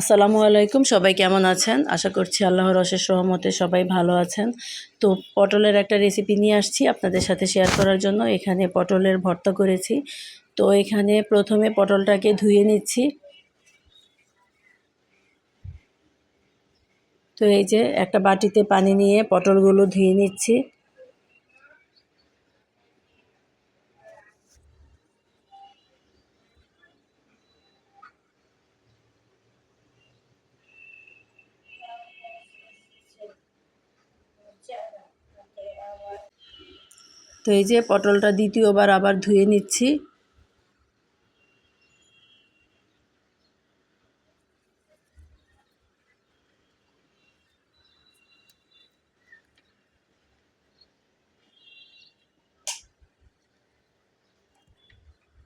আসসালামু আলাইকুম, সবাই কেমন আছেন? আশা করছি আল্লাহর অশেষ রহমতে সবাই ভালো আছেন। তো পটলের একটা রেসিপি নিয়ে আসছি আপনাদের সাথে শেয়ার করার জন্য। এখানে পটলের ভর্তা করেছি। তো এখানে প্রথমে পটলটাকে ধুয়ে নিচ্ছি। তো এই যে একটা বাটিতে পানি নিয়ে পটলগুলো ধুয়ে নিচ্ছি। তো এই যে পটলটা দ্বিতীয়বার আবার ধুয়ে নিচ্ছি।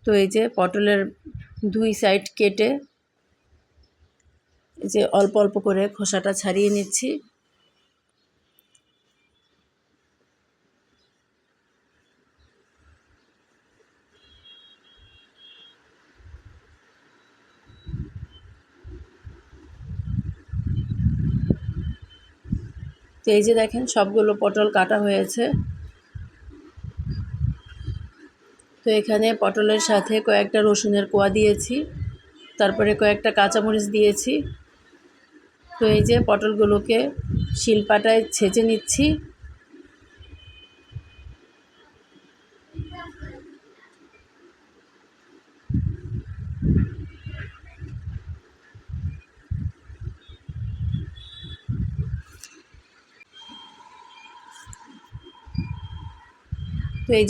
তো এই যে পটলের দুই সাইড কেটে যে অল্প অল্প করে খোসাটা ছাড়িয়ে নিচ্ছি। তো এই যে দেখেন, সবগুলো পটল কাটা হয়েছে। তো এখানে পটলের সাথে কয়েকটা রসুনের কোয়া দিয়েছি, তারপরে কয়েকটা কাঁচামরিচ দিয়েছি। তো এই যে পটলগুলোকে শিলপাটায় ছেঁচে নিচ্ছি।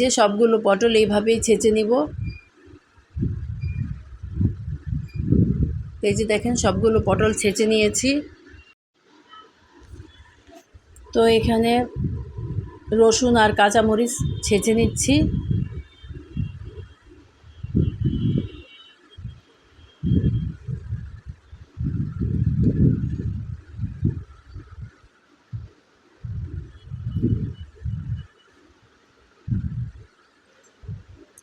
যে সবগুলো পটল এইভাবেই ছেঁচে নিব। এই যে দেখেন সবগুলো পটল ছেঁচে নিয়েছি। তো এখানে রসুন আর কাঁচামরিচ ছেঁচে নিচ্ছি।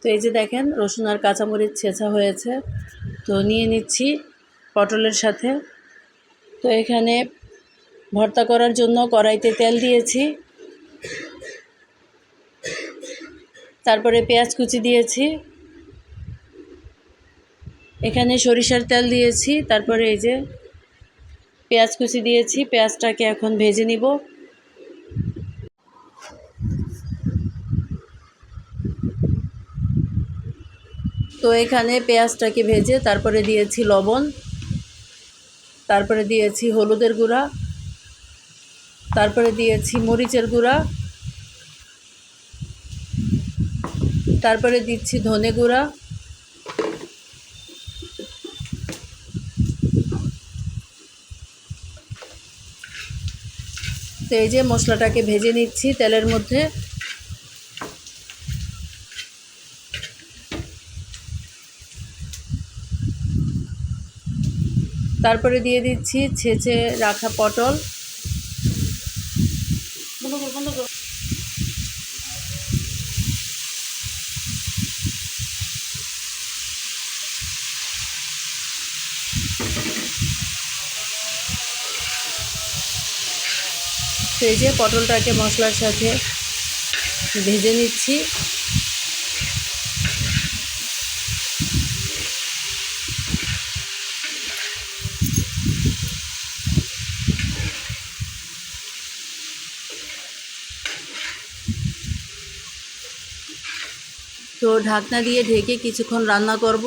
তো এই যে দেখেন, রসুন আর কাঁচামরিচ ছেঁচা হয়েছে। তো নিয়ে নিচ্ছি পটলের সাথে। তো এখানে ভর্তা করার জন্য কড়াইতে তেল দিয়েছি। তারপরে পেঁয়াজ কুচি দিয়েছি। এখানে সরিষার তেল দিয়েছি। তারপরে এই যে পেঁয়াজ কুচি দিয়েছি। পেঁয়াজটাকে এখন ভেজে নিব। তো এখানে পেঁয়াজটাকে ভেজে তারপরে দিয়েছি লবণ, তারপরে দিয়েছি হলুদের গুঁড়া, তারপরে দিয়েছি মরিচের গুঁড়া, তারপরে দিচ্ছি ধনে গুঁড়া, তো এই যে মশলাটাকে ভেজে নিচ্ছি তেলের মধ্যে। তারপরে দিয়ে দিচ্ছি ছেঁচে রাখা পটল। সেই যে পটলটাকে মশলার সাথে ভেজে নিচ্ছি। তো ঢাকনা দিয়ে ঢেকে কিছুক্ষণ রান্না করব।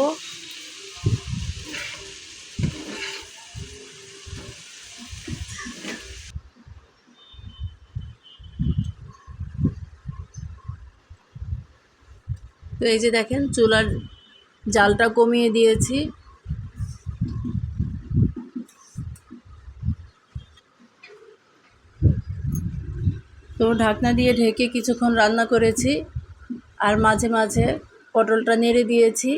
তো এই যে দেখেন, চুলার জালটা কমিয়ে দিয়েছি। তো ঢাকনা দিয়ে ঢেকে কিছুক্ষণ রান্না করেছি। আর মাঝে মাঝে পটলটা নেড়ে দিয়েছি।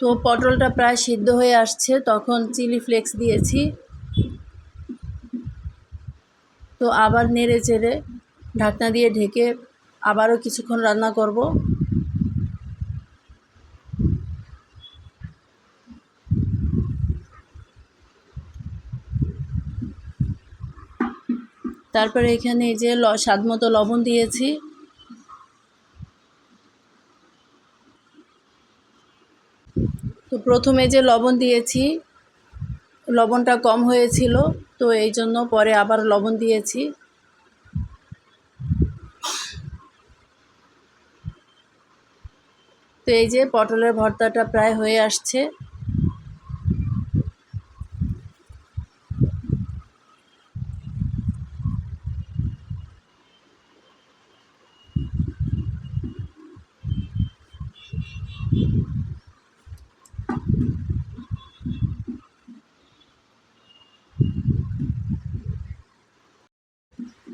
তো পটলটা প্রায় সিদ্ধ হয়ে আসছে, তখন চিলি ফ্লেক্স দিয়েছি। তো আবার নেড়ে চেড়ে ঢাকনা দিয়ে ঢেকে আবারও কিছুক্ষণ রান্না করব। তারপরে এখানে এই যে স্বাদ মতো লবণ দিয়েছি। তো প্রথমে যে লবণ দিয়েছি, লবণটা কম হয়েছিল। তো এই জন্য পরে আবার লবণ দিয়েছি। তো এই যে পটলের ভর্তাটা প্রায় হয়ে আসছে।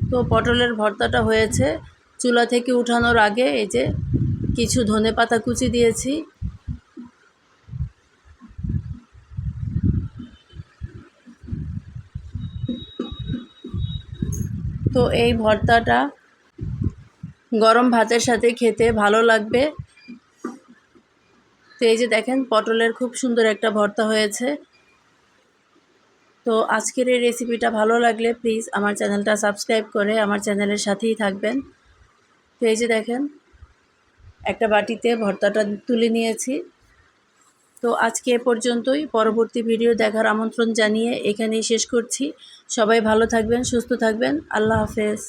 তো পটলের ভর্তাটা হয়েছে। চুলা থেকে উঠানোর আগে এই যে কিছু ধনে পাতা কুচি দিয়েছি। তো এই ভর্তাটা গরম ভাতের সাথে খেতে ভালো লাগবে। তো এই যে দেখেন, পটলের খুব সুন্দর একটা ভর্তা হয়েছে। তো আজকের এই রেসিপিটা ভালো লাগলে প্লিজ আমার চ্যানেলটা সাবস্ক্রাইব করে আমার চ্যানেলের সাথেই থাকবেন। তো এই যে দেখেন, একটা বাটিতে ভর্তাটা তুলে নিয়েছি। তো আজকে এ পর্যন্তই। পরবর্তী ভিডিও দেখার আমন্ত্রণ জানিয়ে এখানেই শেষ করছি। সবাই ভালো থাকবেন, সুস্থ থাকবেন। আল্লাহ হাফেজ।